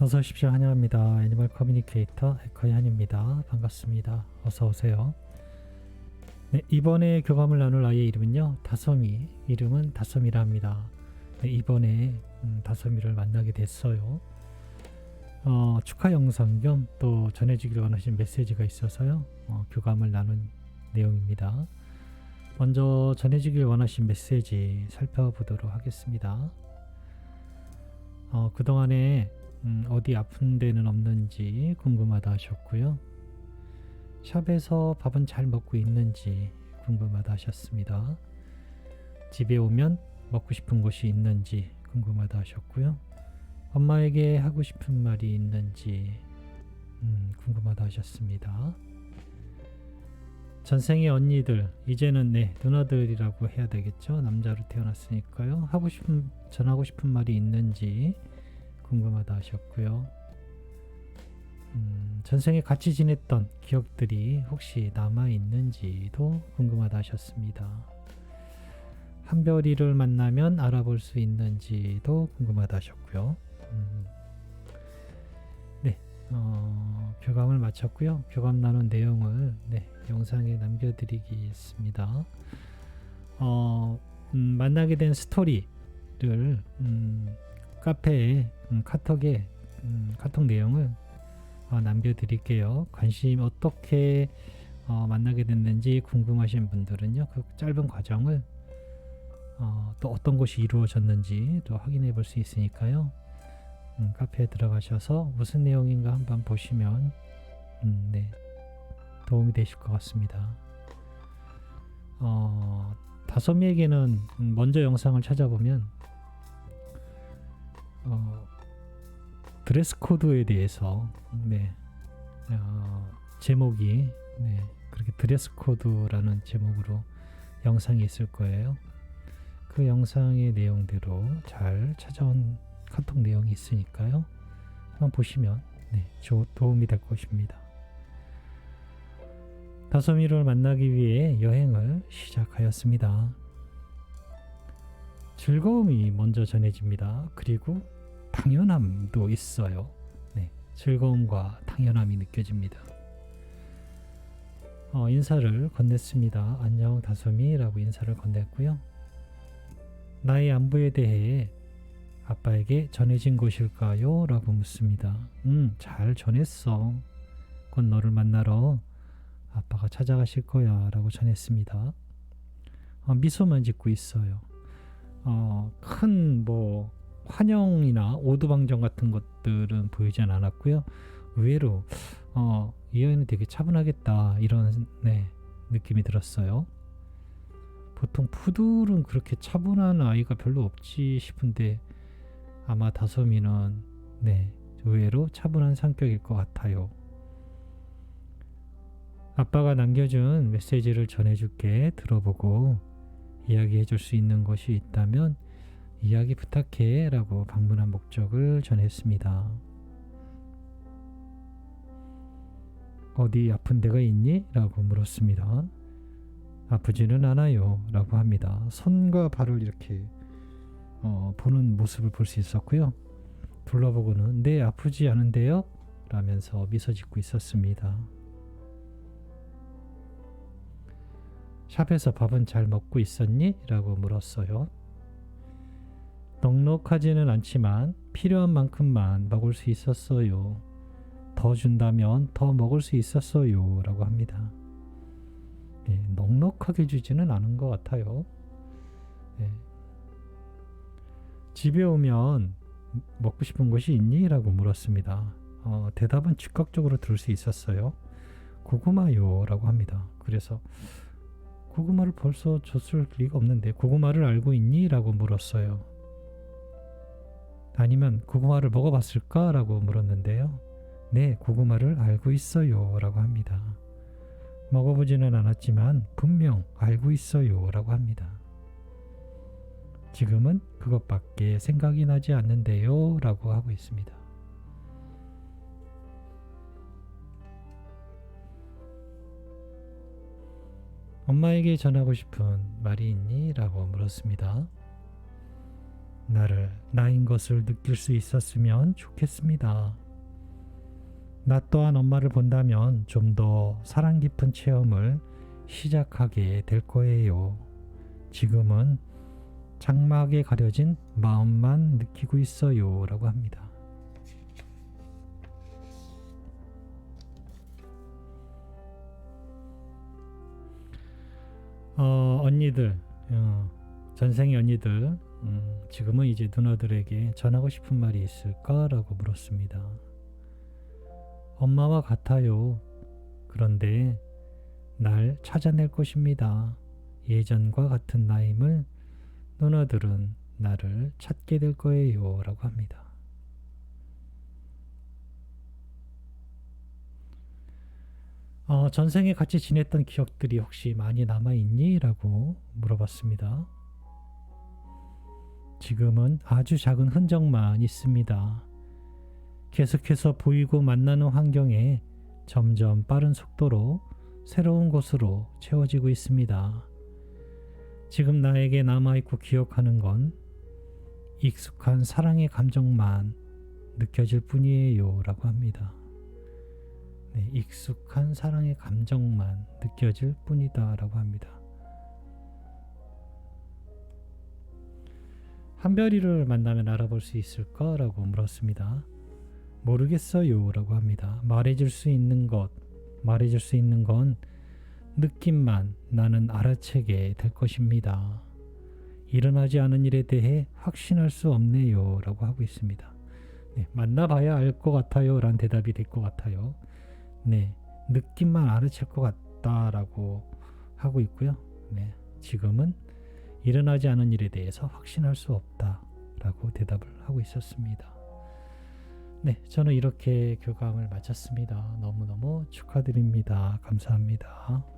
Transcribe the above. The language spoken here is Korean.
어서 오십시오. 환영합니다. 애니멀 커뮤니케이터 에커의 한입니다. 반갑습니다. 어서 오세요. 네, 이번에 교감을 나눌 아이의 이름은요. 다솜이. 이름은 다솜이라 합니다. 네, 이번에 음, 다솜이를 만나게 됐어요. 어, 축하 영상 겸 또 전해주기를 원하신 메시지가 있어서요. 어, 교감을 나눈 내용입니다. 먼저 전해주길 원하신 메시지 살펴보도록 하겠습니다. 어, 그동안에 음, 어디 아픈 데는 없는지 궁금하다 하셨고요. 샵에서 밥은 잘 먹고 있는지 궁금하다 하셨습니다. 집에 오면 먹고 싶은 곳이 있는지 궁금하다 하셨고요. 엄마에게 하고 싶은 말이 있는지 음, 궁금하다 하셨습니다. 전생의 언니들 이제는 네 누나들이라고 해야 되겠죠 남자로 태어났으니까요 하고 싶은 전하고 싶은 말이 있는지 궁금하다 하셨고요. 음, 전생에 같이 지냈던 기억들이 혹시 남아 있는지도 궁금하다 하셨습니다. 한별이를 만나면 알아볼 수 있는지도 궁금하다 하셨고요. 음, 네 어, 교감을 마쳤고요. 교감 나눈 내용을 네 영상에 남겨드리겠습니다. 어, 음, 만나게 된 스토리를 음, 카페에 음, 카톡에 음, 카톡 내용을 어, 남겨드릴게요. 관심 어떻게 어, 만나게 됐는지 궁금하신 분들은요, 그 짧은 과정을 어, 또 어떤 것이 이루어졌는지 또 확인해 볼 수 있으니까요. 음, 카페에 들어가셔서 무슨 내용인가 한번 보시면 음, 네, 도움이 되실 것 같습니다. 어, 다솜이에게는 먼저 영상을 찾아보면 어, 드레스 코드에 대해서 네, 어, 제목이 네, 그렇게 드레스 코드라는 제목으로 영상이 있을 거예요. 그 영상의 내용대로 잘 찾아온 카톡 내용이 있으니까요. 한번 보시면 네, 조, 도움이 될 것입니다. 다솜이를 만나기 위해 여행을 시작하였습니다. 즐거움이 먼저 전해집니다. 그리고 당연함도 있어요. 네, 즐거움과 당연함이 느껴집니다. 어, 인사를 건넸습니다. 안녕 다솜이라고 인사를 건넸고요. 나의 안부에 대해 아빠에게 전해진 것일까요? 라고 묻습니다. 음, 잘 전했어. 곧 너를 만나러 아빠가 찾아가실 거야 라고 전했습니다. 어, 미소만 짓고 있어요. 어, 큰뭐 환영이나 오두방정 같은 것들은 보이진 않았고요. 의외로 어, 이 아이는 되게 차분하겠다 이런 네, 느낌이 들었어요. 보통 푸들은 그렇게 차분한 아이가 별로 없지 싶은데 아마 다솜이는 네, 의외로 차분한 성격일 것 같아요. 아빠가 남겨준 메시지를 전해줄게 들어보고 이야기해 줄 수 있는 것이 있다면 이야기 부탁해 라고 방문한 목적을 전했습니다. 어디 아픈 데가 있니? 라고 물었습니다. 아프지는 않아요. 라고 합니다. 손과 발을 이렇게 어, 보는 모습을 볼 수 있었고요. 둘러보고는 네 아프지 않은데요? 라면서 미소 짓고 있었습니다. 샵에서 밥은 잘 먹고 있었니? 라고 물었어요. 넉넉하지는 않지만 필요한 만큼만 먹을 수 있었어요. 더 준다면 더 먹을 수 있었어요. 라고 합니다. 예, 넉넉하게 주지는 않은 것 같아요. 예. 집에 오면 먹고 싶은 것이 있니? 라고 물었습니다. 어, 대답은 즉각적으로 들을 수 있었어요. 고구마요. 라고 합니다. 그래서 고구마를 벌써 줬을 리가 없는데 고구마를 알고 있니? 라고 물었어요. 아니면 고구마를 먹어봤을까? 라고 물었는데요. 네, 고구마를 알고 있어요. 라고 합니다. 먹어보지는 않았지만 분명 알고 있어요. 라고 합니다. 지금은 그것밖에 생각이 나지 않는데요. 라고 하고 있습니다. 엄마에게 전하고 싶은 말이 있니? 라고 물었습니다. 나를 나인 것을 느낄 수 있었으면 좋겠습니다. 나 또한 엄마를 본다면 좀 더 사랑 깊은 체험을 시작하게 될 거예요. 지금은 장막에 가려진 마음만 느끼고 있어요. 라고 합니다. 어, 언니들, 어, 전생의 언니들, 음, 지금은 이제 누나들에게 전하고 싶은 말이 있을까라고 물었습니다. 엄마와 같아요. 그런데 날 찾아낼 것입니다. 예전과 같은 나임을 누나들은 나를 찾게 될 거예요. 라고 합니다. 어, 전생에 같이 지냈던 기억들이 혹시 많이 남아있니? 라고 물어봤습니다. 지금은 아주 작은 흔적만 있습니다. 계속해서 보이고 만나는 환경에 점점 빠른 속도로 새로운 곳으로 채워지고 있습니다. 지금 나에게 남아있고 기억하는 건 익숙한 사랑의 감정만 느껴질 뿐이에요. 라고 합니다. 네, 익숙한 사랑의 감정만 느껴질 뿐이다. 라고 합니다. 한별이를 만나면 알아볼 수 있을까라고 물었습니다. 모르겠어요. 라고 합니다. 말해줄 수 있는 것, 말해줄 수 있는 건 느낌만 나는 알아채게 될 것입니다. 일어나지 않은 일에 대해 확신할 수 없네요. 라고 하고 있습니다. 네, 만나봐야 알 것 같아요. 라는 대답이 될 것 같아요. 네, 느낌만 알아챌 것 같다라고 하고 있고요. 네, 지금은 일어나지 않은 일에 대해서 확신할 수 없다라고 대답을 하고 있었습니다. 네, 저는 이렇게 교감을 마쳤습니다. 너무너무 축하드립니다. 감사합니다.